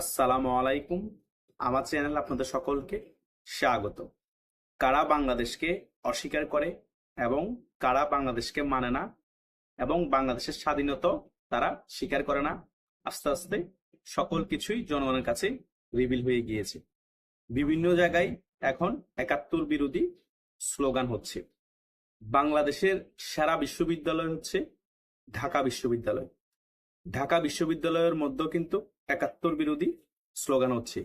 আসসালামু আলাইকুম। আমার চ্যানেল আপনাদের সকলকে স্বাগত। কারা বাংলাদেশকে অস্বীকার করে এবং কারা বাংলাদেশকে মানে না এবং বাংলাদেশের স্বাধীনতা তারা স্বীকার করে না, আস্তে আস্তে সকল কিছুই জনগণের কাছে রিভিল হয়ে গিয়েছে। বিভিন্ন জায়গায় এখন একাত্তর বিরোধী স্লোগান হচ্ছে। বাংলাদেশের সেরা বিশ্ববিদ্যালয় হচ্ছে ঢাকা বিশ্ববিদ্যালয়। ঢাকা বিশ্ববিদ্যালয়ের মধ্যেও কিন্তু একাত্তর বিরোধী স্লোগান হচ্ছে।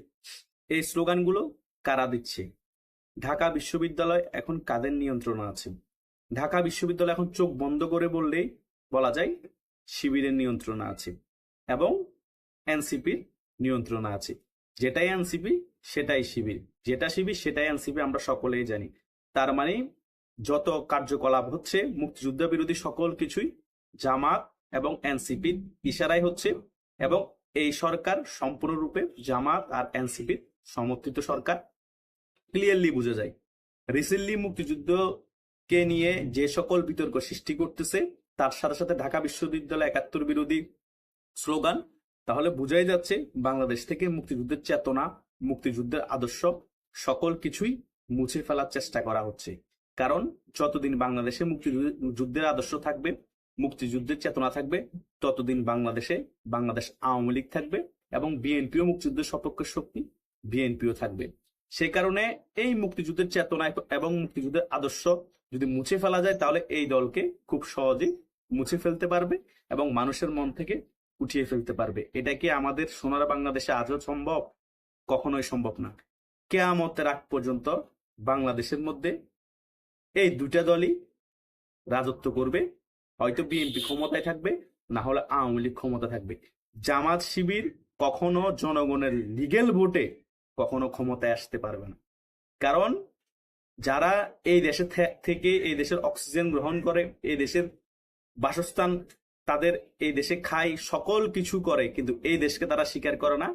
এই স্লোগানগুলো কারা দিচ্ছে? ঢাকা বিশ্ববিদ্যালয় এখন কাদের নিয়ন্ত্রণে আছে? ঢাকা বিশ্ববিদ্যালয় এখন চোখ বন্ধ করে বললেই বলা যায় শিবিরের নিয়ন্ত্রণে আছে এবং এনসিপির নিয়ন্ত্রণে আছে। যেটাই এনসিপি, সেটাই শিবির। যেটা শিবির, সেটাই এনসিপি আমরা সকলেই জানি। তার মানে যত কার্যকলাপ হচ্ছে মুক্তিযুদ্ধ বিরোধী সকল কিছুই জামাত এবং এনসিপির ইশারাই হচ্ছে এবং এই সরকার সম্পূর্ণরূপে জামাত আর এনসিপির সমর্থিত সরকার। ক্লিয়ারলি বোঝা যায়। রিসেন্টলি মুক্তিযুদ্ধকে নিয়ে যে সকল বিতর্ক সৃষ্টি করতেছে, তার সাথে সাথে ঢাকা বিশ্ববিদ্যালয় একাত্তর বিরোধী স্লোগান, তাহলে বোঝাই যাচ্ছে বাংলাদেশ থেকে মুক্তিযুদ্ধের চেতনা, মুক্তিযুদ্ধের আদর্শ, সকল কিছুই মুছে ফেলার চেষ্টা করা হচ্ছে। কারণ যতদিন বাংলাদেশে মুক্তিযুদ্ধের আদর্শ থাকবে মুক্তিযুদ্ধের চেতনা থাকবে, ততদিন বাংলাদেশে, বাংলাদেশ আওয়ামী লীগ থাকবে এবং বিএনপিও মুক্তিযুদ্ধের সপক্ষের শক্তি, বিএনপিও থাকবে। সে কারণে এই মুক্তিযুদ্ধের চেতনা এবং মুক্তিযুদ্ধের আদর্শ যদি মুছে ফেলা যায়, তাহলে এই দলকে খুব সহজেই মুছে ফেলতে পারবে এবং মানুষের মন থেকে উঠিয়ে ফেলতে পারবে। এটা কি আমাদের সোনার বাংলাদেশে আজও সম্ভব? কখনোই সম্ভব না। কেয়ামতের আগ পর্যন্ত বাংলাদেশের মধ্যে এই দুটা দলই রাজত্ব করবে হয়তো বিএনপি ক্ষমতায় থাকবে, না হলে আওয়ামী লীগ ক্ষমতা থাকবে। জামাত শিবির কখনো জনগণের লিগেল ভোটে কখনো ক্ষমতায় আসতে পারবে না। কারণ যারা এই দেশে থেকে এই দেশের অক্সিজেন গ্রহণ করে, এই দেশের বাসস্থান তাদের এই দেশে খায়, সকল কিছু করে, কিন্তু এই দেশকে তারা স্বীকার করে না,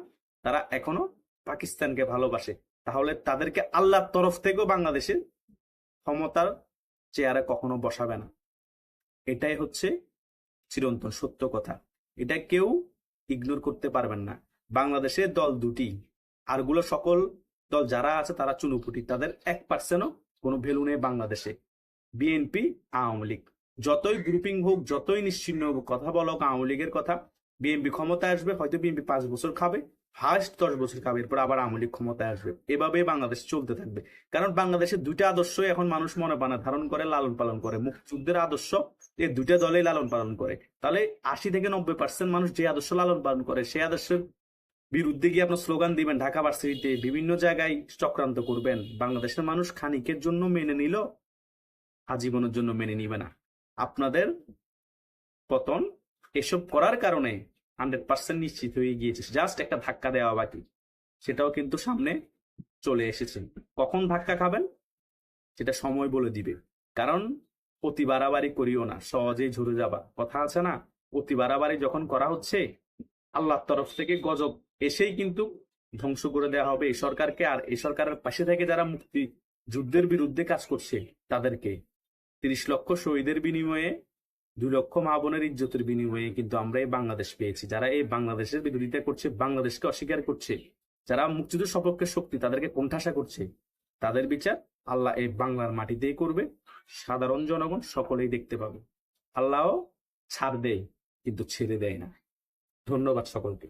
তারা এখনও পাকিস্তানকে ভালোবাসে। তাহলে তাদেরকে আল্লাহর তরফ থেকেও বাংলাদেশের ক্ষমতার চেয়ারে কখনো বসাবে না। এটাই হচ্ছে চিরন্তন সত্য কথা। এটা কেউ ইগনোর করতে পারবেন না। বাংলাদেশে দল দুটি আরগুলো সকল দল যারা আছে তারা চুনুপুটি, তাদের এক পার্সেন্টও কোনো ভ্যালু নেই বাংলাদেশে। বিএনপি আওয়ামী লীগ। যতই গ্রুপিং হোক, যতই নিশ্চিন্ন হোক, কথা বলো আওয়ামী লীগের কথা বিএনপি ক্ষমতায় আসবে, হয়তো বিএনপি পাঁচ বছর খাবে হাস্ট দশ বছর খাবে, এরপর আবার আওয়ামী লীগ ক্ষমতায় আসবে। এভাবে বাংলাদেশ চলতে থাকবে। কারণ বাংলাদেশের দুইটা আদর্শ এখন মানুষ মনে পানা ধারণ করে, লালন পালন করে। মুক্তিযুদ্ধের আদর্শ এই দুইটা দলেই লালন পালন করে। তাহলে আশি থেকে নব্বই পার্সেন্ট মানুষ যে আদর্শ লালন পালন করে, সেই আদর্শের বিরুদ্ধে গিয়ে আপনার স্লোগান দিবেন, ঢাকা ভার্সিটিতে বিভিন্ন জায়গায় চক্রান্ত করবেন। বাংলাদেশের মানুষ খানিকের জন্য মেনে নিল, আজীবনের জন্য মেনে নিবে না। আপনাদের পতন এসব করার কারণে হান্ড্রেড পার্সেন্ট নিশ্চিত হয়ে গিয়েছে। জাস্ট একটা ধাক্কা দেওয়া বাকি। সেটাও কিন্তু সামনে চলে এসেছে। কখন ধাক্কা খাবেন? সেটা সময় বলে দিবে। কারণ অতি বাড়াবাড়ি করিও না। সহজেই ঝরে যাবা। কথা আছে না? অতি বাড়াবাড়ি যখন করা হচ্ছে, আল্লাহর তরফ থেকে গজব এসেই কিন্তু ধ্বংস করে দেওয়া হবে। এই সরকারকে আর এই সরকারের পাশে থেকে যারা মুক্তি, যুদ্ধের বিরুদ্ধে কাজ করছে, তাদেরকে। তিরিশ লক্ষ শহীদের বিনিময়ে দুই লক্ষ মা বোনের ইজ্জতের বিনিময়ে কিন্তু আমরা এই বাংলাদেশ পেয়েছি। যারা এই বাংলাদেশের বিরোধিতা করছে, বাংলাদেশকে অস্বীকার করছে, যারা মুক্তিযুদ্ধ সপক্ষে শক্তি তাদেরকে কোণঠাসা করছে, তাদের বিচার আল্লাহ এই বাংলার মাটিতেই করবে। সাধারণ জনগণ সকলেই দেখতে পাবে। আল্লাহ ছাড় দেয়, কিন্তু ছেড়ে দেয় না। ধন্যবাদ সকলকে।